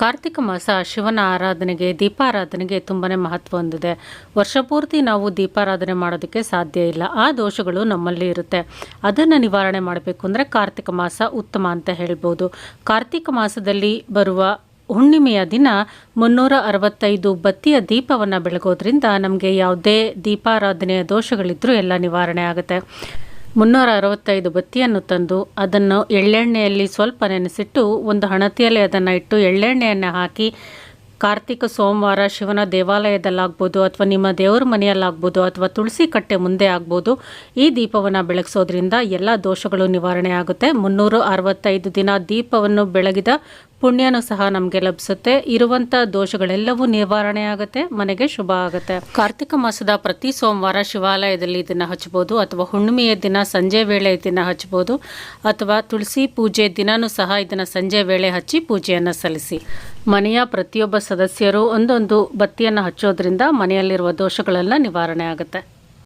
ಕಾರ್ತಿಕ ಮಾಸ ಶಿವನ ಆರಾಧನೆಗೆ, ದೀಪಾರಾಧನೆಗೆ ತುಂಬಾ ಮಹತ್ವ ಹೊಂದಿದೆ. ವರ್ಷಪೂರ್ತಿ ನಾವು ದೀಪಾರಾಧನೆ ಮಾಡೋದಕ್ಕೆ ಸಾಧ್ಯ ಇಲ್ಲ. ಆ ದೋಷಗಳು ನಮ್ಮಲ್ಲಿ ಇರುತ್ತೆ. ಅದನ್ನು ನಿವಾರಣೆ ಮಾಡಬೇಕು ಅಂದರೆ ಕಾರ್ತಿಕ ಮಾಸ ಉತ್ತಮ ಅಂತ ಹೇಳ್ಬೋದು. ಕಾರ್ತಿಕ ಮಾಸದಲ್ಲಿ ಬರುವ ಹುಣ್ಣಿಮೆಯ ದಿನ ಮುನ್ನೂರ ಅರವತ್ತೈದು ಬತ್ತಿಯ ದೀಪವನ್ನು ಬೆಳಗೋದ್ರಿಂದ ನಮಗೆ ಯಾವುದೇ ದೀಪಾರಾಧನೆಯ ದೋಷಗಳಿದ್ದರೂ ಎಲ್ಲ ನಿವಾರಣೆ ಆಗುತ್ತೆ. ಮುನ್ನೂರ ಅರವತ್ತೈದು ಬತ್ತಿಯನ್ನು ತಂದು ಅದನ್ನು ಎಳ್ಳೆಣ್ಣೆಯಲ್ಲಿ ಸ್ವಲ್ಪ ನೆನೆಸಿಟ್ಟು ಒಂದು ಹಣತಿಯಲ್ಲಿ ಅದನ್ನು ಇಟ್ಟು ಎಳ್ಳೆಣ್ಣೆಯನ್ನು ಹಾಕಿ ಕಾರ್ತಿಕ, ಸೋಮವಾರ ಶಿವನ ದೇವಾಲಯದಲ್ಲಾಗ್ಬೋದು ಅಥವಾ ನಿಮ್ಮ ದೇವರ ಮನೆಯಲ್ಲಾಗ್ಬೋದು ಅಥವಾ ತುಳಸಿ ಕಟ್ಟೆ ಮುಂದೆ ಆಗ್ಬೋದು, ಈ ದೀಪವನ್ನು ಬೆಳಗಿಸೋದ್ರಿಂದ ಎಲ್ಲ ದೋಷಗಳು ನಿವಾರಣೆ ಆಗುತ್ತೆ. ಮುನ್ನೂರು ಅರವತ್ತೈದು ದಿನ ದೀಪವನ್ನು ಬೆಳಗಿದ ಪುಣ್ಯನೂ ಸಹ ನಮಗೆ ಲಭಿಸುತ್ತೆ. ಇರುವಂಥ ದೋಷಗಳೆಲ್ಲವೂ ನಿವಾರಣೆ ಆಗುತ್ತೆ, ಮನೆಗೆ ಶುಭ ಆಗುತ್ತೆ. ಕಾರ್ತಿಕ ಮಾಸದ ಪ್ರತಿ ಸೋಮವಾರ ಶಿವಾಲಯದಲ್ಲಿ ಇದನ್ನು ಹಚ್ಬೋದು, ಅಥವಾ ಹುಣ್ಣಿಮೆಯ ದಿನ ಸಂಜೆ ವೇಳೆ ಇದನ್ನು ಹಚ್ಬೋದು, ಅಥವಾ ತುಳಸಿ ಪೂಜೆ ದಿನನೂ ಸಹ ಇದನ್ನು ಸಂಜೆ ವೇಳೆ ಹಚ್ಚಿ ಪೂಜೆಯನ್ನು ಸಲ್ಲಿಸಿ. ಮನೆಯ ಪ್ರತಿಯೊಬ್ಬ ಸದಸ್ಯರು ಒಂದೊಂದು ಬತ್ತಿಯನ್ನು ಹಚ್ಚೋದ್ರಿಂದ ಮನೆಯಲ್ಲಿರುವ ದೋಷಗಳೆಲ್ಲ ನಿವಾರಣೆ ಆಗುತ್ತೆ.